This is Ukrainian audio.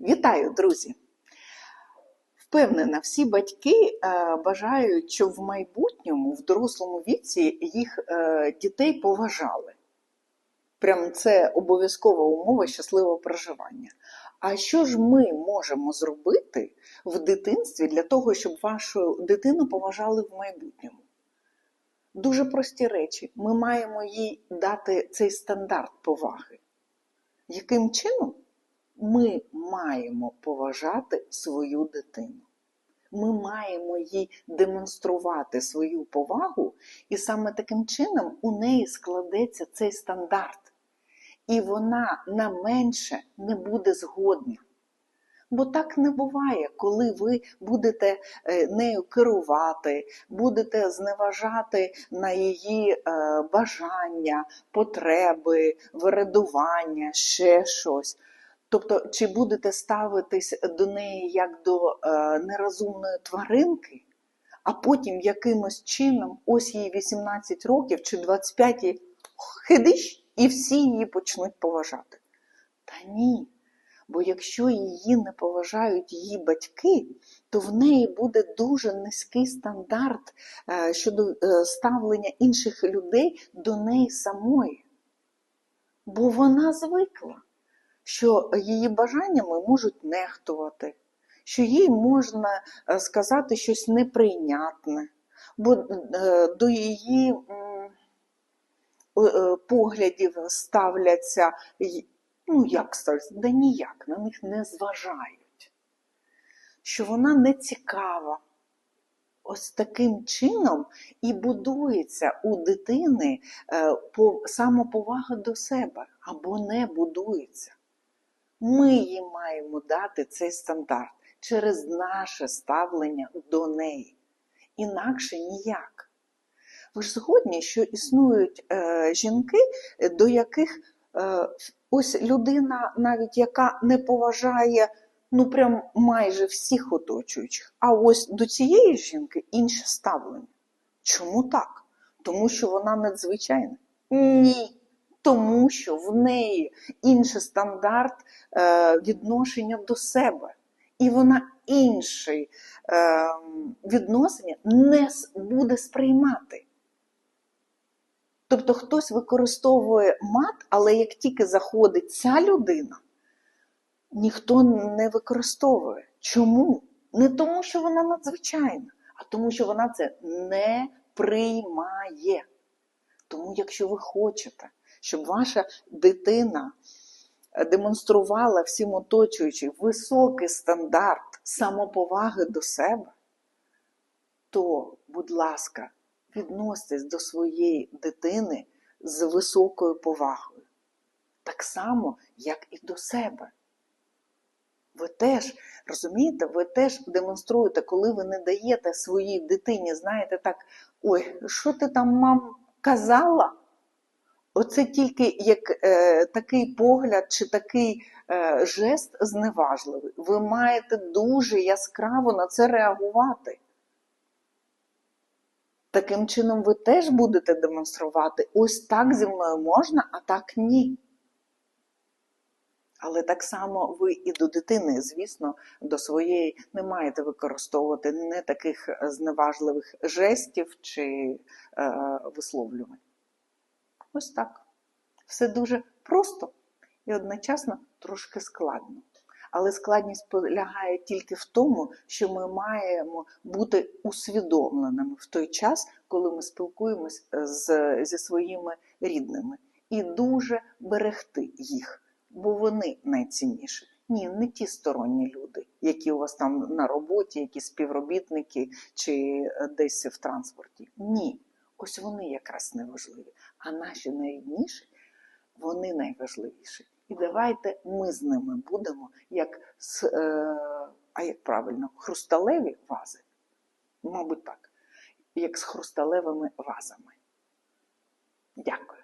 Вітаю, друзі! Впевнена, всі батьки е, бажають, щоб в майбутньому, в дорослому віці, їх е, дітей поважали. Прям це обов'язкова умова щасливого проживання. А що ж ми можемо зробити в дитинстві для того, щоб вашу дитину поважали в майбутньому? Дуже прості речі. Ми маємо їй дати цей стандарт поваги. Яким чином? Ми маємо поважати свою дитину. Ми маємо їй демонструвати свою повагу, і саме таким чином у неї складеться цей стандарт. І вона на менше не буде згодна. Бо так не буває, коли ви будете е, нею керувати, будете зневажати на її е, бажання, потреби, вирадування, ще щось. Тобто, чи будете ставитись до неї як до е, нерозумної тваринки, а потім якимось чином, ось їй 18 років чи 25 їй хидиш, і всі її почнуть поважати. Та ні. Бо якщо її не поважають її батьки, то в неї буде дуже низький стандарт е, щодо е, ставлення інших людей до неї самої. Бо вона звикла, що її бажаннями можуть нехтувати, що їй можна е, сказати щось неприйнятне, бо до її поглядів ставляться ну як ставляться, да ніяк, на них не зважають, що вона не цікава. Ось таким чином і будується у дитини е, самоповага до себе або не будується. Ми їй маємо дати цей стандарт через наше ставлення до неї. Інакше ніяк. Ви ж згодні, що існують е, жінки, до яких е, Ось людина, навіть яка не поважає ну прям майже всіх оточуючих, а ось до цієї жінки інше ставлення. Чому так? Тому що вона надзвичайна? Ні. Тому що в неї інший стандарт е, відношення до себе. І вона інший е, відношення не буде сприймати. Тобто хтось використовує мат, але як тільки заходить ця людина, ніхто не використовує. Чому? Не тому, що вона надзвичайна, а тому, що вона це не приймає. Тому, якщо ви хочете, щоб ваша дитина демонструвала всім оточуючим високий стандарт самоповаги до себе, то, будь ласка, відноситесь до своєї дитини з високою повагою. Так само, як і до себе. Ви теж, розумієте, ви теж демонструєте, коли ви не даєте своїй дитині, знаєте, так, ой, що ти там, мам, казала? Оце тільки як е, такий погляд чи такий е, жест зневажливий. Ви маєте дуже яскраво на це реагувати. Таким чином, ви теж будете демонструвати, ось так зі мною можна, а так ні. Але так само ви і до дитини, звісно, до своєї не маєте використовувати не таких зневажливих жестів чи е, висловлювань. Ось так. Все дуже просто і одночасно трошки складно. Але складність полягає тільки в тому, що ми маємо бути усвідомленими в той час, коли ми спілкуємось з, зі своїми рідними, і дуже берегти їх, бо вони найцінніші. Ні, не ті сторонні люди, які у вас там на роботі, які співробітники чи десь в транспорті. Ні, ось вони якраз неважливі. А наші найрідніші, вони найважливіші. І давайте ми з ними будемо, як з, е, а як правильно, хрусталеві вази. Мабуть, так, як з хрусталевими вазами. Дякую.